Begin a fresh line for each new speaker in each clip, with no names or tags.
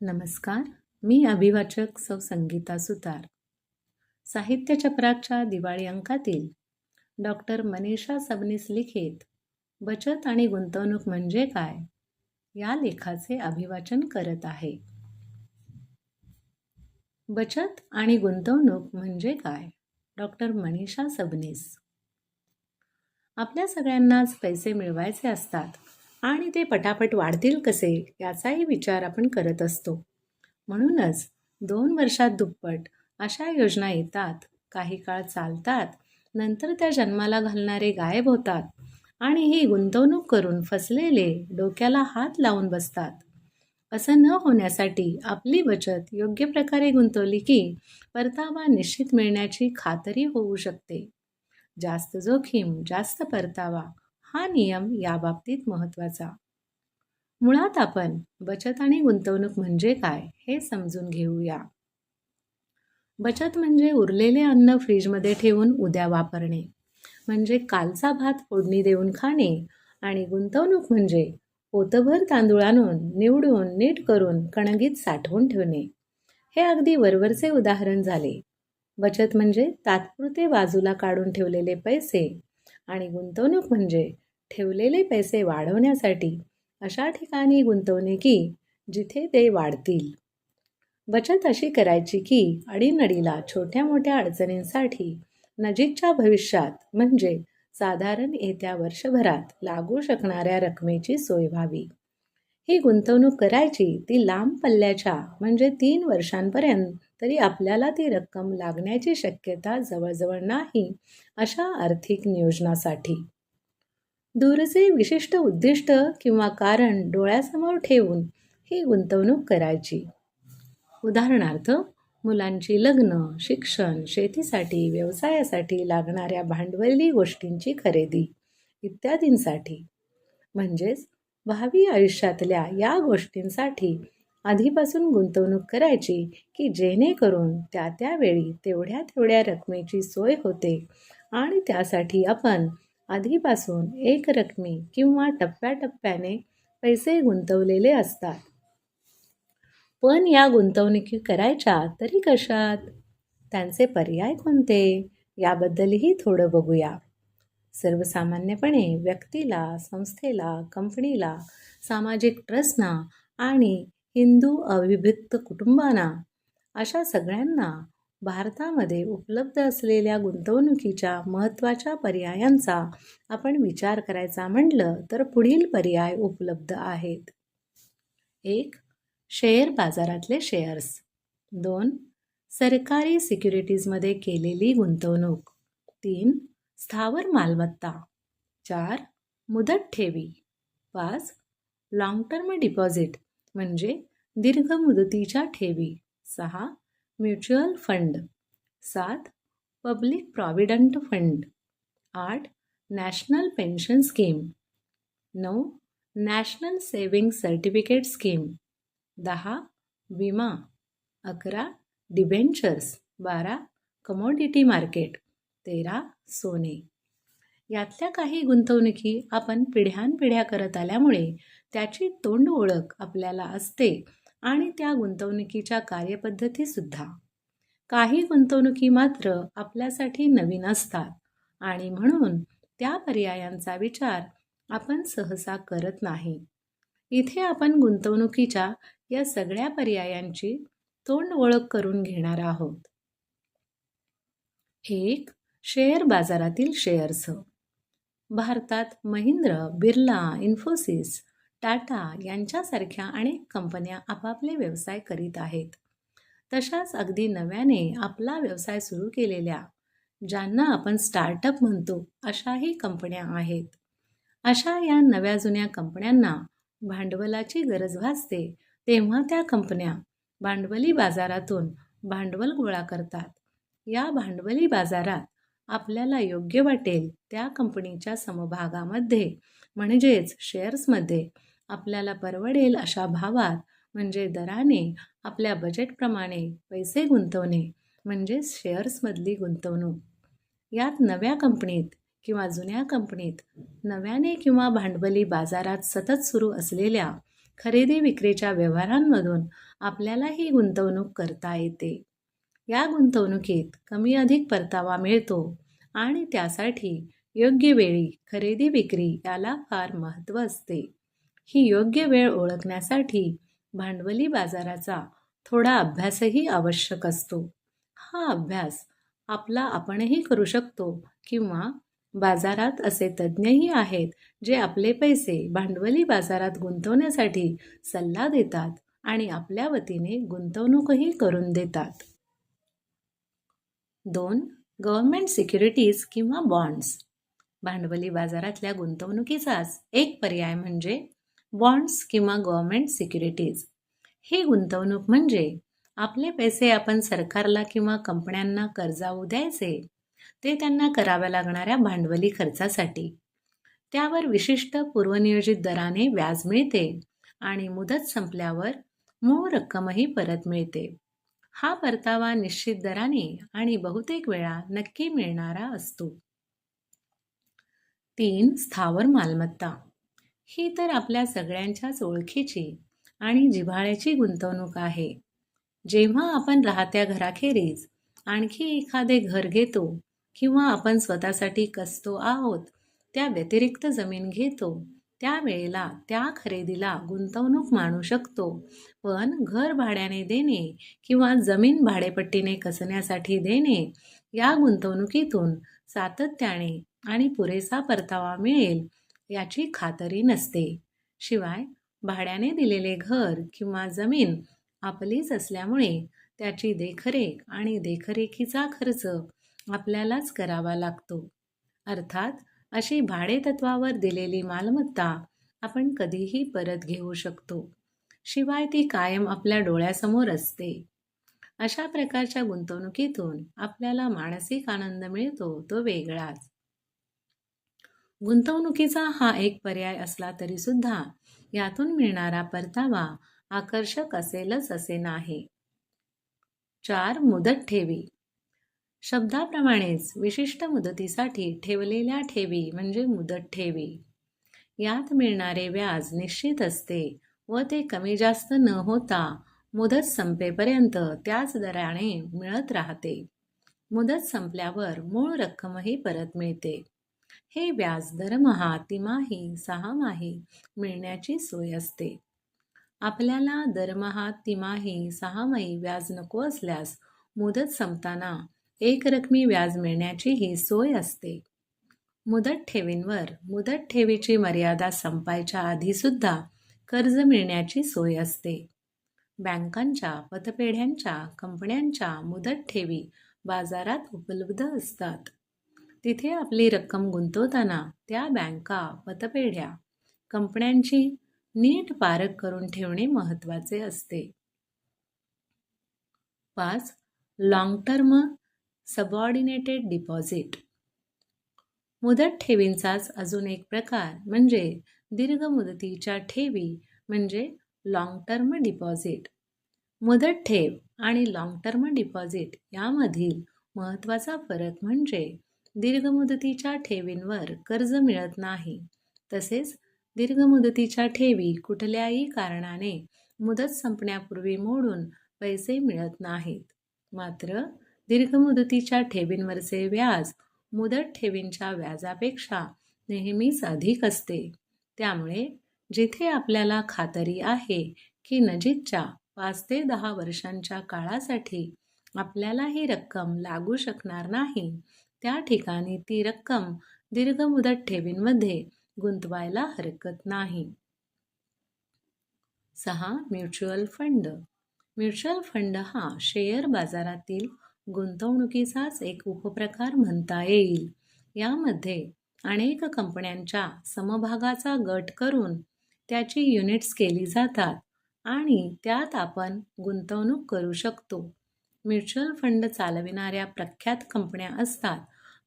नमस्कार मी अभिवाचक सौ संगीता सुतार. साहित्य चक्राच्या दिवाळी अंकातील डॉक्टर मनीषा सबनीस लिखित बचत आणि गुंतवणूक म्हणजे काय? या लेखाचे अभिवाचन करत आहे. बचत आणि गुंतवणूक म्हणजे काय? डॉक्टर मनीषा सबनीस. आपल्या सगळ्यांनाच पैसे मिळवायचे असतात. आणि ते पटापट वाढतील कसे याचाही विचार आपण करत असतो. म्हणूनच दोन वर्षात दुप्पट अशा योजना येतात काही काळ चालतात नंतर त्या जन्माला घालणारे गायब होतात आणि ही गुंतवणूक करून फसलेले डोक्याला हात लावून बसतात. असं न होण्यासाठी आपली बचत योग्य प्रकारे गुंतवली की परतावा निश्चित मिळण्याची खात्री होऊ शकते. जास्त जोखीम जास्त परतावा हा नियम याबाबतीत महत्त्वाचा. मुळात आपण बचत आणि गुंतवणूक म्हणजे काय हे समजून घेऊया. बचत म्हणजे उरलेले अन्न फ्रीजमध्ये ठेवून उद्या वापरणे. म्हणजे कालचा भात फोडणी देऊन खाणे आणि गुंतवणूक म्हणजे पोतभर तांदूळ आणून निवडून नीट करून कणगीत साठवून ठेवणे. हे अगदी वरवरचे उदाहरण झाले. बचत म्हणजे तात्पुरते बाजूला काढून ठेवलेले पैसे आणि गुंतवणूक म्हणजे ठेवलेले पैसे वाढवण्यासाठी अशा ठिकाणी गुंतवणे की जिथे ते वाढतील. बचत अशी करायची की अडीनडीला छोट्या मोठ्या अडचणींसाठी नजीकच्या भविष्यात म्हणजे साधारण येत्या वर्षभरात लागू शकणाऱ्या रकमेची सोय व्हावी. ही गुंतवणूक करायची ती लांब पल्ल्याच्या म्हणजे तीन वर्षांपर्यंत तरी आपल्याला ती रक्कम लागण्याची शक्यता जवळजवळ नाही अशा आर्थिक नियोजनासाठी. दूरचे विशिष्ट उद्दिष्ट किंवा कारण डोळ्यासमोर ठेवून ही गुंतवणूक करायची. उदाहरणार्थ मुलांची लग्न शिक्षण शेतीसाठी व्यवसायासाठी लागणाऱ्या भांडवली गोष्टींची खरेदी इत्यादींसाठी. म्हणजेच भावी आयुष्यातल्या या गोष्टींसाठी आधीपासून गुंतवणूक करायची की जेणेकरून त्या त्यावेळी तेवढ्या तेवढ्या रकमेची सोय होते. आणि त्यासाठी आपण आधीपासून एक रकमी किंवा टप्प्याटप्प्याने पैसे गुंतवलेले असतात. पण या गुंतवणुकी करायच्या तरी कशात? त्यांचे पर्याय कोणते? याबद्दलही थोडं बघूया. सर्वसामान्यपणे व्यक्तीला संस्थेला कंपनीला सामाजिक ट्रस्टना आणि हिंदू अविभक्त कुटुंबांना अशा सगळ्यांना भारतामध्ये उपलब्ध असलेल्या गुंतवणुकीच्या महत्त्वाच्या पर्यायांचा आपण विचार करायचा म्हटलं तर पुढील पर्याय उपलब्ध आहेत. एक शेअर बाजारातले शेअर्स. दोन सरकारी सिक्युरिटीजमध्ये केलेली गुंतवणूक. तीन स्थावर मालमत्ता. चार मुदत ठेवी. पाच लाँग टर्म डिपॉझिट म्हणजे दीर्घ मुदतीच्या ठेवी. सहा म्युच्युअल फंड. सात पब्लिक प्रॉव्हिडंट फंड. आठ नॅशनल पेन्शन स्कीम. नऊ नॅशनल सेविंग सर्टिफिकेट स्कीम. दहा विमा. अकरा डिबेंचर्स. बारा कमोडिटी मार्केट. तेरा सोने. यातल्या काही गुंतवणुकी आपण पिढ्यानपिढ्या करत आल्यामुळे त्याची तोंड ओळख आपल्याला असते आणि त्या गुंतवणुकीच्या कार्यपद्धतीसुद्धा. काही गुंतवणुकी मात्र आपल्यासाठी नवीन असतात आणि म्हणून त्या पर्यायांचा विचार आपण सहसा करत नाही. इथे आपण गुंतवणुकीच्या या सगळ्या पर्यायांची तोंड ओळख करून घेणार आहोत. एक शेअर बाजारातील शेअर्स. भारतात महिंद्र बिर्ला इन्फोसिस टाटा यांच्यासारख्या अनेक कंपन्या आपापले व्यवसाय करीत आहेत. तशाच अगदी नव्याने आपला व्यवसाय सुरू केलेल्या ज्यांना आपण स्टार्टअप म्हणतो अशाही कंपन्या आहेत. अशा या नव्या जुन्या कंपन्यांना भांडवलाची गरज भासते तेव्हा त्या कंपन्या भांडवली बाजारातून भांडवल गोळा करतात. या भांडवली बाजारात आपल्याला योग्य वाटेल त्या कंपनीच्या समभागामध्ये म्हणजेच शेअर्समध्ये आपल्याला परवडेल अशा भावात म्हणजे दराने आपल्या बजेटप्रमाणे पैसे गुंतवणे म्हणजे शेअर्समधली गुंतवणूक. यात नव्या कंपनीत किंवा जुन्या कंपनीत नव्याने किंवा भांडवली बाजारात सतत सुरू असलेल्या खरेदी विक्रीच्या व्यवहारांमधून आपल्याला ही गुंतवणूक करता येते. या गुंतवणुकीत कमी अधिक परतावा मिळतो आणि त्यासाठी योग्य वेळी खरेदी विक्री याला फार महत्त्व असते. ही योग्य वेळ ओळखण्यासाठी भांडवली बाजाराचा थोडा अभ्यासही आवश्यक असतो. हा अभ्यास आपला आपणही करू शकतो किंवा बाजारात असे तज्ज्ञही आहेत जे आपले पैसे भांडवली बाजारात गुंतवण्यासाठी सल्ला देतात आणि आपल्या वतीने गुंतवणूकही करून देतात. दोन गव्हर्मेंट सिक्युरिटीज किंवा बॉन्ड्स. भांडवली बाजारातल्या गुंतवणुकीचाच एक पर्याय म्हणजे बॉन्ड्स किंवा गव्हर्मेंट सिक्युरिटीज ही गुंतवणूक म्हणजे आपले पैसे आपण सरकारला किंवा कंपन्यांना कर्जाऊ द्यायचे ते त्यांना कराव्या लागणाऱ्या भांडवली खर्चासाठी. त्यावर विशिष्ट पूर्वनियोजित दराने व्याज मिळते आणि मुदत संपल्यावर मूळ रक्कमही परत मिळते. हा परतावा निश्चित दराने आणि बहुतेक वेळा नक्की मिळणारा असतो. तीन स्थावर मालमत्ता. ही तर आपल्या सगळ्यांच्याच ओळखीची आणि जिव्हाळ्याची गुंतवणूक आहे. जेव्हा आपण राहत्या घराखेरीज आणखी एखादे घर घेतो किंवा आपण स्वतःसाठी कसतो आहोत त्या व्यतिरिक्त जमीन घेतो त्यावेळेला त्या खरेदीला गुंतवणूक मानू शकतो. पण घर भाड्याने देणे किंवा जमीन भाडेपट्टीने कसण्यासाठी देणे या गुंतवणुकीतून सातत्याने आणि पुरेसा परतावा मिळेल याची खातरी नसते. शिवाय भाड्याने दिलेले घर किंवा जमीन आपलीच असल्यामुळे त्याची देखरेख आणि देखरेखीचा खर्च आपल्यालाच करावा लागतो. अर्थात अशी भाडेतत्वावर दिलेली मालमत्ता आपण कधीही परत घेऊ शकतो. शिवाय ती कायम आपल्या डोळ्यासमोर असते. अशा प्रकारच्या गुंतवणुकीतून आपल्याला मानसिक आनंद मिळतो तो वेगळाच. गुंतवणुकीचा हा एक पर्याय असला तरी सुद्धा यातून मिळणारा परतावा आकर्षक असेलच असे नाही. चार मुदत ठेवी. शब्दाप्रमाणेच विशिष्ट मुदतीसाठी ठेवलेल्या ठेवी म्हणजे मुदत ठेवी. यात मिळणारे व्याज निश्चित असते व ते कमी जास्त न होता मुदत संपेपर्यंत त्याच दराने मिळत राहते. मुदत संपल्यावर मूळ रक्कमही परत मिळते. हे व्याज दरमहा तिमाही सहामाही मिळण्याची सोय असते. आपल्याला दरमहा तिमाही सहामाही व्याज नको असल्यास मुदत संपताना एक रकमी व्याज मिळण्याची ही सोय असते. मुदत ठेवींवर मुदत ठेवीची मर्यादा संपायच्या आधीसुद्धा कर्ज मिळण्याची सोय असते. बँकांच्या पतपेढ्यांच्या कंपन्यांच्या मुदत ठेवी बाजारात उपलब्ध असतात. तिथे आपली रक्कम गुंतवताना त्या बँका पतपेढ्या कंपन्यांची नीट पारख करून ठेवणे महत्त्वाचे असते. पाच लॉंग टर्म सबऑर्डिनेटेड डिपॉझिट मुदत ठेवींचाच अजून एक प्रकार म्हणजे दीर्घ मुदतीच्या ठेवी म्हणजे लाँग टर्म डिपॉझिट मुदत ठेव आणि लाँग टर्म डिपॉझिट यामधील महत्त्वाचा फरक म्हणजे दीर्घ मुदतीच्या ठेवींवर कर्ज मिळत नाही. तसेच दीर्घ मुदतीच्या ठेवी कुठल्याही कारणाने मुदत संपण्यापूर्वी मोडून पैसे मिळत नाहीत. मात्र दीर्घ मुदतीच्या ठेवींवरचे व्याज मुदत ठेवींच्या व्याजापेक्षा नेहमीच अधिक असते. त्यामुळे जिथे आपल्याला खात्री आहे की नजीकच्या पाच ते दहा वर्षांच्या काळासाठी आपल्याला ही रक्कम लागू शकणार नाही त्या ठिकाणी ती रक्कम दीर्घ मुदत ठेवींमध्ये गुंतवायला हरकत नाही. सहा. Mutual fund. म्युच्युअल फंड हा शेअर बाजारातील गुंतवणुकीचाच एक उपप्रकार म्हणता येईल. यामध्ये अनेक कंपन्यांच्या समभागाचा गट करून त्याची युनिट्स केली जातात आणि त्यात आपण गुंतवणूक करू शकतो. म्युच्युअल फंड चालविणाऱ्या प्रख्यात कंपन्या असतात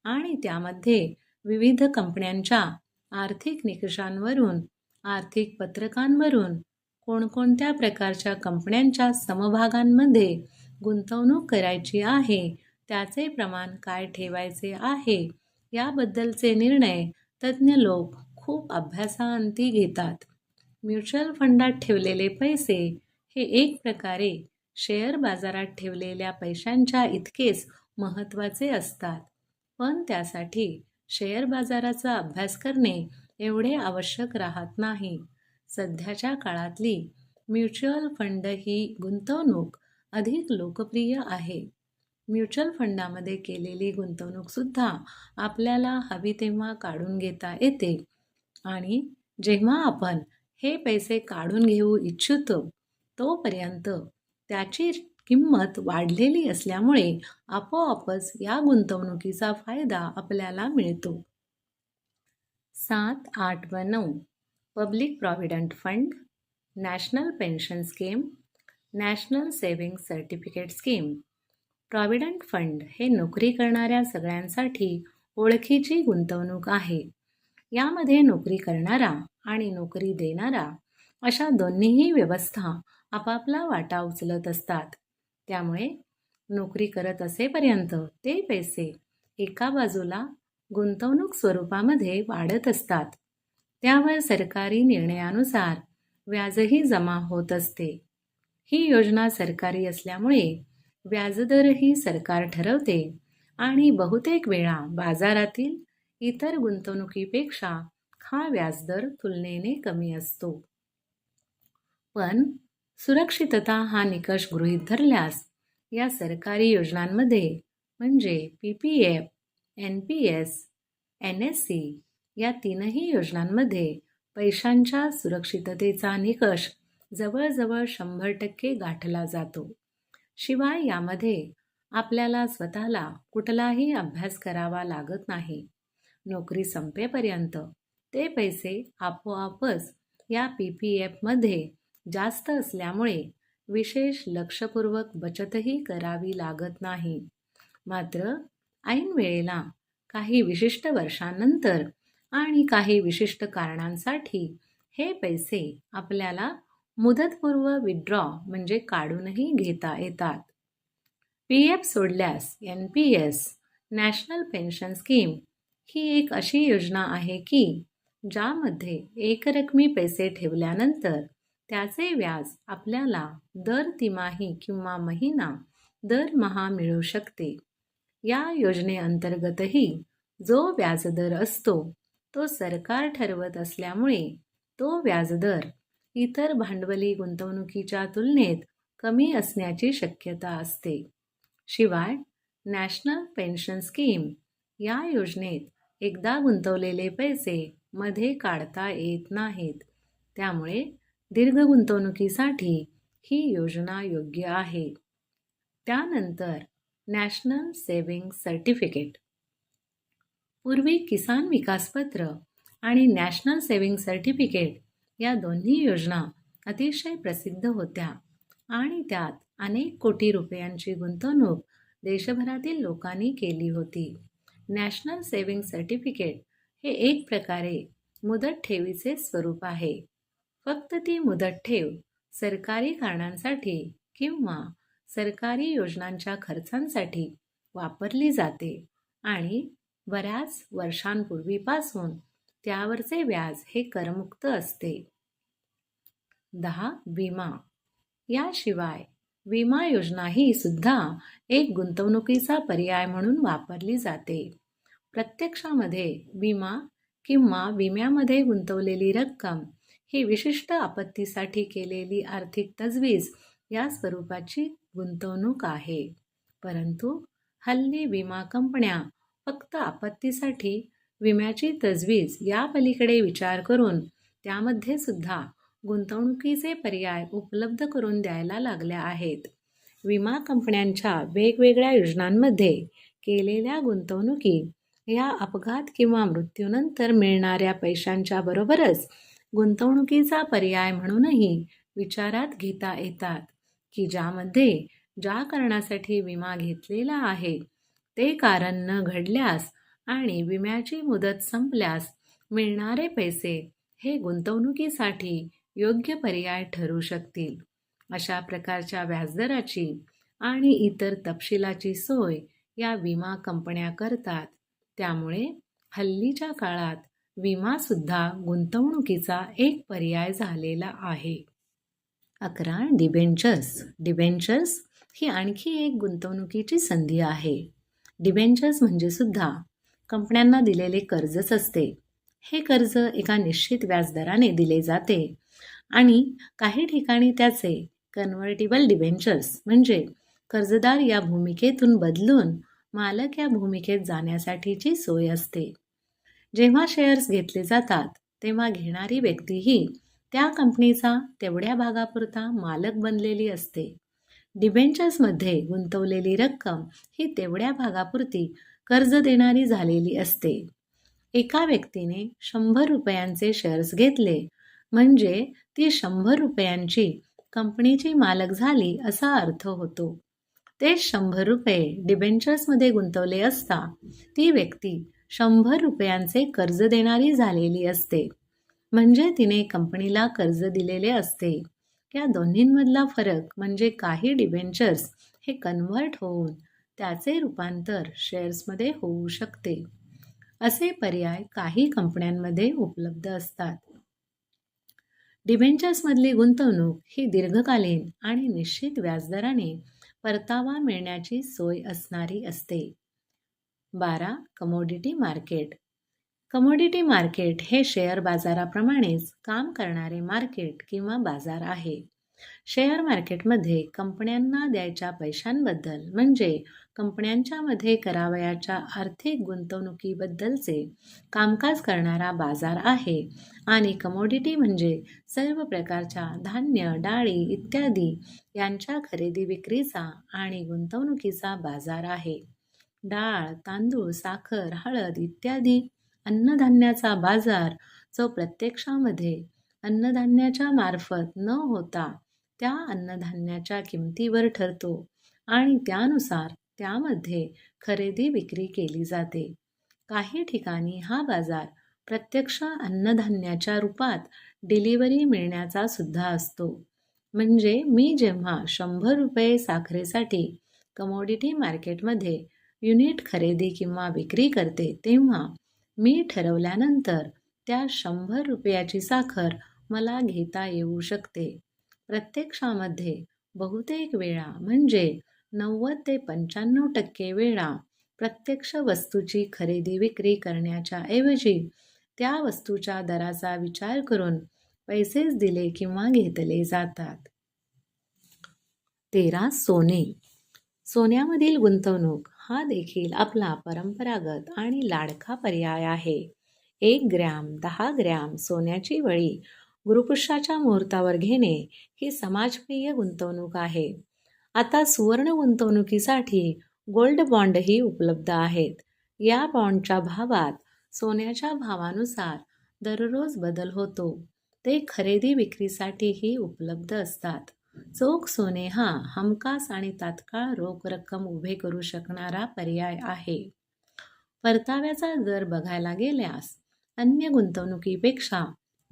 आणि त्यामध्ये विविध कंपन्यांच्या आर्थिक निकषांवरून आर्थिक पत्रकांवरून कोणकोणत्या प्रकारच्या कंपन्यांच्या समभागांमध्ये गुंतवणूक करायची आहे त्याचे प्रमाण काय ठेवायचे आहे याबद्दलचे निर्णय तज्ज्ञ लोक खूप अभ्यासाअंती घेतात. म्युच्युअल फंडात ठेवलेले पैसे हे एक प्रकारे शेअर बाजारात ठेवलेल्या पैशांच्या इतकेच महत्त्वाचे असतात. पण त्यासाठी शेअर बाजाराचा अभ्यास करणे एवढे आवश्यक राहत नाही. सध्याच्या काळातली म्युच्युअल फंड ही गुंतवणूक अधिक लोकप्रिय आहे. म्युच्युअल फंडामध्ये केलेली गुंतवणूकसुद्धा आपल्याला हवी तेव्हा काढून घेता येते. आणि जेव्हा आपण हे पैसे काढून घेऊ इच्छितो तोपर्यंत त्याची किंमत वाढलेली असल्यामुळे आपोआपच या गुंतवणुकीचा फायदा आपल्याला मिळतो. सात आठ व नऊ. Public provident fund national pension scheme national saving certificate scheme. Provident fund हे नोकरी करणाऱ्या सगळ्यांसाठी ओळखीची गुंतवणूक आहे. यामध्ये नोकरी करणारा आणि नोकरी देणारा अशा दोन्हीही व्यवस्था आपापला वाटा उचलत असतात. त्यामुळे नोकरी करत असेपर्यंत ते पैसे एका बाजूला गुंतवणूक स्वरूपामध्ये वाढत असतात. त्यावर सरकारी निर्णयानुसार व्याजही जमा होत असते. ही योजना सरकारी असल्यामुळे व्याजदरही सरकार ठरवते आणि बहुतेक वेळा बाजारातील इतर गुंतवणुकीपेक्षा हा व्याजदर तुलनेने कमी असतो. पण सुरक्षितता हा निकष गृहीत धरल्यास या सरकारी योजनांमध्ये म्हणजे P P F N P S N S C या तीनही योजनांमध्ये पैशांच्या सुरक्षिततेचा निकष जवळजवळ शंभर टक्के गाठला जातो. शिवाय यामध्ये आपल्याला स्वतःला कुठलाही अभ्यास करावा लागत नाही. नोकरी संपेपर्यंत ते पैसे आपोआपच या पी पी एफमध्ये जास्त असल्यामुळे विशेष लक्षपूर्वक बचतही करावी लागत नाही. मात्र ऐन वेळेला काही विशिष्ट वर्षांनंतर आणि काही विशिष्ट कारणांसाठी हे पैसे आपल्याला मुदतपूर्व विड्रॉ म्हणजे काढूनही घेता येतात. पी एफ सोडल्यास N P S national pension scheme ही एक अशी योजना आहे की ज्यामध्ये एकरकमी पैसे ठेवल्यानंतर त्याचे व्याज आपल्याला दर तिमाही किंवा महिना दरमहा मिळू शकते. या योजनेअंतर्गतही जो व्याजदर असतो तो सरकार ठरवत असल्यामुळे तो व्याजदर इतर भांडवली गुंतवणुकीच्या तुलनेत कमी असण्याची शक्यता असते. शिवाय नॅशनल पेन्शन स्कीम या योजनेत एकदा गुंतवलेले पैसे मध्ये काढता येत नाहीत. त्यामुळे दीर्घ गुंतवणुकीसाठी ही योजना योग्य आहे. त्यानंतर नॅशनल सेविंग सर्टिफिकेट. पूर्वी किसान विकास पत्र आणि नॅशनल सेविंग सर्टिफिकेट या दोन्ही योजना अतिशय प्रसिद्ध होत्या आणि त्यात अनेक कोटी रुपयांची गुंतवणूक देशभरातील लोकांनी केली होती. नॅशनल सेविंग सर्टिफिकेट हे एक प्रकारे मुदत ठेवीचे स्वरूप आहे. फक्त ती मुदत ठेव. सरकारी कारणांसाठी किंवा सरकारी योजनांच्या खर्चांसाठी वापरली जाते आणि बऱ्याच वर्षांपूर्वीपासून त्यावरचे व्याज हे करमुक्त असते. दहा. विमा. याशिवाय विमा योजना ही सुद्धा एक गुंतवणुकीचा पर्याय म्हणून वापरली जाते. प्रत्यक्षामध्ये विमा किंवा विम्यामध्ये गुंतवलेली रक्कम ही विशिष्ट आपत्तीसाठी केलेली आर्थिक तजवीज या स्वरूपाची गुंतवणूक आहे. परंतु हल्ली विमा कंपन्या फक्त आपत्तीसाठी विम्याची तजवीज या पलीकडे विचार करून त्यामध्ये सुद्धा गुंतवणुकीचे पर्याय उपलब्ध करून द्यायला लागल्या आहेत. विमा कंपन्यांच्या वेगवेगळ्या योजनांमध्ये केलेल्या गुंतवणुकी या अपघात किंवा मृत्यूनंतर मिळणाऱ्या पैशांच्या बरोबरच गुंतवणुकीचा पर्याय म्हणूनही विचारात घेता येतात की ज्यामध्ये ज्या कारणासाठी विमा घेतलेला आहे ते कारण न घडल्यास आणि विम्याची मुदत संपल्यास मिळणारे पैसे हे गुंतवणुकीसाठी योग्य पर्याय ठरू शकतील. अशा प्रकारच्या व्याजदराची आणि इतर तपशिलाची सोय या विमा कंपन्या करतात. त्यामुळे हल्लीच्या काळात विमासुद्धा गुंतवणुकीचा एक पर्याय झालेला आहे. अकरा डिबेंचर्स. डिबेंचर्स ही आणखी एक गुंतवणुकीची संधी आहे. डिबेंचर्स म्हणजे सुद्धा कंपन्यांना दिलेले कर्जच असते. हे कर्ज एका निश्चित व्याजदराने दिले जाते आणि काही ठिकाणी त्याचे कन्व्हर्टिबल डिबेंचर्स म्हणजे कर्जदार या भूमिकेतून बदलून मालक या भूमिकेत जाण्यासाठीची सोय असते. जेव्हा शेअर्स घेतले जातात तेव्हा घेणारी व्यक्तीही त्या कंपनीचा तेवढ्या भागापुरता मालक बनलेली असते. डिबेंचर्समध्ये गुंतवलेली रक्कम ही तेवढ्या भागापुरती कर्ज देणारी झालेली असते. एका व्यक्तीने शंभर रुपयांचे शेअर्स घेतले म्हणजे ती शंभर रुपयांची कंपनीची मालक झाली असा अर्थ होतो. ते शंभर रुपये डिबेंचर्समध्ये गुंतवले असता ती व्यक्ती शंभर रुपयांचे कर्ज देणारी झालेली असते. म्हणजे तिने कंपनीला कर्ज दिलेले असते. या दोन्हींमधला फरक म्हणजे काही डिबेंचर्स हे कन्व्हर्ट होऊन त्याचे रूपांतर शेअर्समध्ये होऊ शकते. असे पर्याय काही कंपन्यांमध्ये उपलब्ध असतात. डिबेंचर्समधली गुंतवणूक ही दीर्घकालीन आणि निश्चित व्याजदराने परतावा मिळण्याची सोय असणारी असते. बारा कमोडिटी मार्केट कमोडिटी मार्केट हे शेअर बाजाराप्रमाणेच काम करणारे मार्केट किंवा बाजार आहे. शेअर मार्केटमध्ये कंपन्यांना द्यायच्या पैशांबद्दल म्हणजे कंपन्यांच्यामध्ये करावयाच्या आर्थिक गुंतवणुकीबद्दलचे कामकाज करणारा बाजार आहे आणि कमोडिटी म्हणजे सर्व प्रकारच्या धान्य डाळी इत्यादी यांच्या खरेदी विक्रीचा आणि गुंतवणुकीचा बाजार आहे. डाळ तांदूळ साखर हळद इत्यादी अन्नधान्याचा बाजार जो प्रत्यक्षामध्ये अन्नधान्याच्या मार्फत न होता त्या अन्नधान्याच्या किमतीवर ठरतो आणि त्यानुसार त्यामध्ये खरेदी विक्री केली जाते. काही ठिकाणी हा बाजार प्रत्यक्ष अन्नधान्याच्या रूपात डिलिव्हरी मिळण्याचा सुद्धा असतो. म्हणजे मी जेव्हा शंभर रुपये साखरेसाठी कमोडिटी मार्केटमध्ये युनिट खरेदी किंवा विक्री करते तेव्हा मी ठरवल्यानंतर त्या शंभर रुपयाची साखर मला घेता येऊ शकते. प्रत्यक्षामध्ये बहुतेक वेळा म्हणजे नव्वद ते पंच्याण्णव टक्के वेळा प्रत्यक्ष वस्तूची खरेदी विक्री करण्याच्या ऐवजी त्या वस्तूच्या दराचा विचार करून पैसेच दिले किंवा घेतले जातात. तेरा सोने. सोन्यामधील गुंतवणूक. हा देखील आपला परंपरागत आणि लाडका पर्याय आहे. एक ग्रॅम दहा ग्रॅम सोन्याची वळी गुरुपुरुषाच्या मुहूर्तावर घेणे ही समाजप्रिय गुंतवणूक आहे. आता सुवर्ण गुंतवणुकीसाठी गोल्ड बॉन्डही उपलब्ध आहेत. या बॉन्डच्या भावात सोन्याच्या भावानुसार दररोज बदल होतो. ते खरेदी विक्रीसाठीही उपलब्ध असतात. चोख सोने हा हमखास आणि तात्काळ रोख रक्कम उभे करू शकणारा पर्याय आहे. परताव्याचा दर बघायला गेल्यास अन्य गुंतवणुकीपेक्षा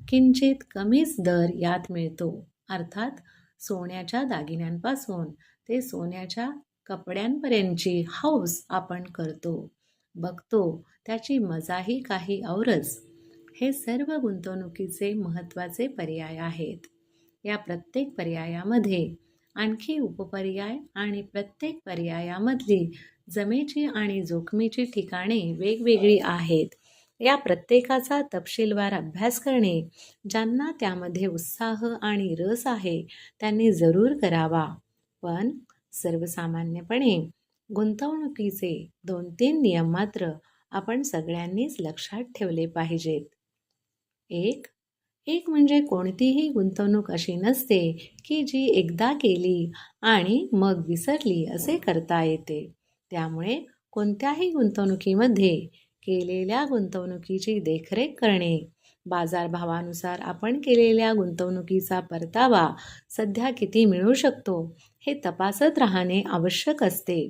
किंचित कमीच दर यात मिळतो. अर्थात सोन्याच्या दागिन्यांपासून ते सोन्याच्या कपड्यांपर्यंतची हौस आपण करतो. बघतो त्याची मजाही काही औरच. हे सर्व गुंतवणुकीचे महत्त्वाचे पर्याय आहेत. या प्रत्येक पर्यायामध्ये. आणखी उपपर्याय आणि प्रत्येक पर्यायामधली जमेची आणि जोखमीची ठिकाणे वेगवेगळी आहेत. या प्रत्येकाचा तपशीलवार अभ्यास करणे ज्यांना त्यामध्ये उत्साह आणि रस आहे त्यांनी जरूर करावा. पण सर्वसामान्यपणे गुंतवणुकीचे दोन तीन नियम मात्र आपण सगळ्यांनीच लक्षात ठेवले पाहिजेत. एक एक म्हणजे कोणतीही गुंतवणूक अशी नसते की जी एकदा केली आणि मग विसरली असे करता येते. त्यामुळे कोणत्याही गुंतवणुकीमध्ये केलेल्या गुंतवणुकीची देखरेख करणे बाजारभावानुसार आपण केलेल्या गुंतवणुकीचा परतावा सध्या किती मिळू शकतो हे तपासत राहणे आवश्यक असते.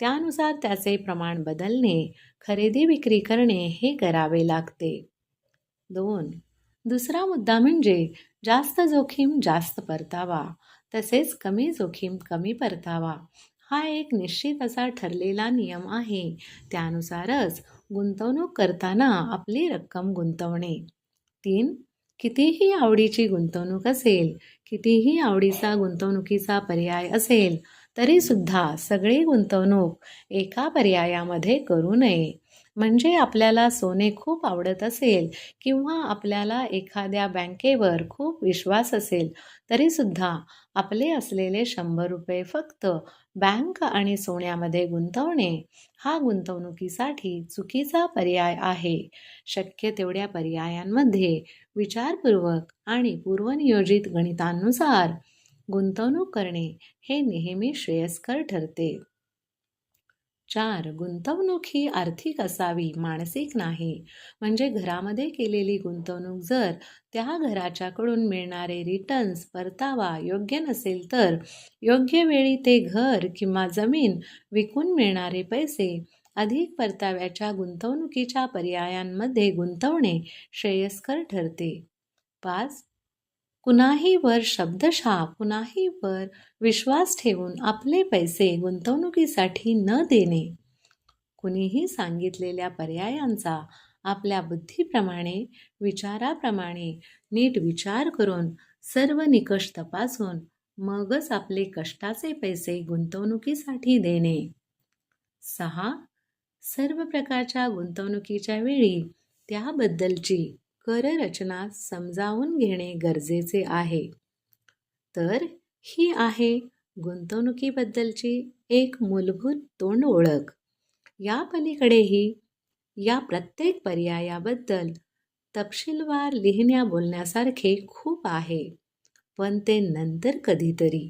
त्यानुसार त्याचे प्रमाण बदलणे खरेदी विक्री करणे हे करावे लागते. दोन दुसरा मुद्दा म्हणजे जास्त जोखीम जास्त परतावा तसेच कमी जोखीम कमी परतावा. हा एक निश्चित असा ठरलेला नियम आहे. त्यानुसारच गुंतवणूक करताना आपली रक्कम गुंतवणे. तीन कितीही आवडीची गुंतवणूक असेल कितीही आवडीचा गुंतवणुकीचा पर्याय असेल तरीसुद्धा सगळी गुंतवणूक एका पर्यायामध्ये करू नये. म्हणजे आपल्याला सोने खूप आवडत असेल किंवा आपल्याला एखाद्या बँकेवर खूप विश्वास असेल तरीसुद्धा आपले असलेले शंभर रुपये फक्त बँक आणि सोन्यामध्ये गुंतवणे हा गुंतवणुकीसाठी चुकीचा पर्याय आहे. शक्य तेवढ्या पर्यायांमध्ये विचारपूर्वक आणि पूर्वनियोजित गणितांनुसार गुंतवणूक करणे हे नेहमी श्रेयस्कर ठरते. चार गुंतवणूक ही आर्थिक असावी मानसिक नाही. म्हणजे घरामध्ये केलेली गुंतवणूक जर त्या घराच्याकडून मिळणारे रिटर्न्स परतावा योग्य नसेल तर योग्य वेळी ते घर किंवा जमीन विकून मिळणारे पैसे अधिक परताव्याच्या गुंतवणुकीच्या पर्यायांमध्ये गुंतवणे श्रेयस्कर ठरते. पाच कुणाहीवर शब्दशः कुणाहीवर विश्वास ठेवून आपले पैसे गुंतवणुकीसाठी न देणे. कुणीही सांगितलेल्या पर्यायांचा आपल्या बुद्धीप्रमाणे विचाराप्रमाणे नीट विचार करून सर्व निकष तपासून मगच आपले कष्टाचे पैसे गुंतवणुकीसाठी देणे. सहा. सर्व प्रकारच्या गुंतवणुकीच्या वेळी त्याबद्दलची कररचना समजावून घेणे गरजेचे आहे. तर ही आहे गुंतवणुकीबद्दलची एक मूलभूत तोंड ओळख. या पलीकडेही या प्रत्येक पर्यायाबद्दल तपशीलवार लिहिण्या बोलण्यासारखे खूप आहे पण ते नंतर कधीतरी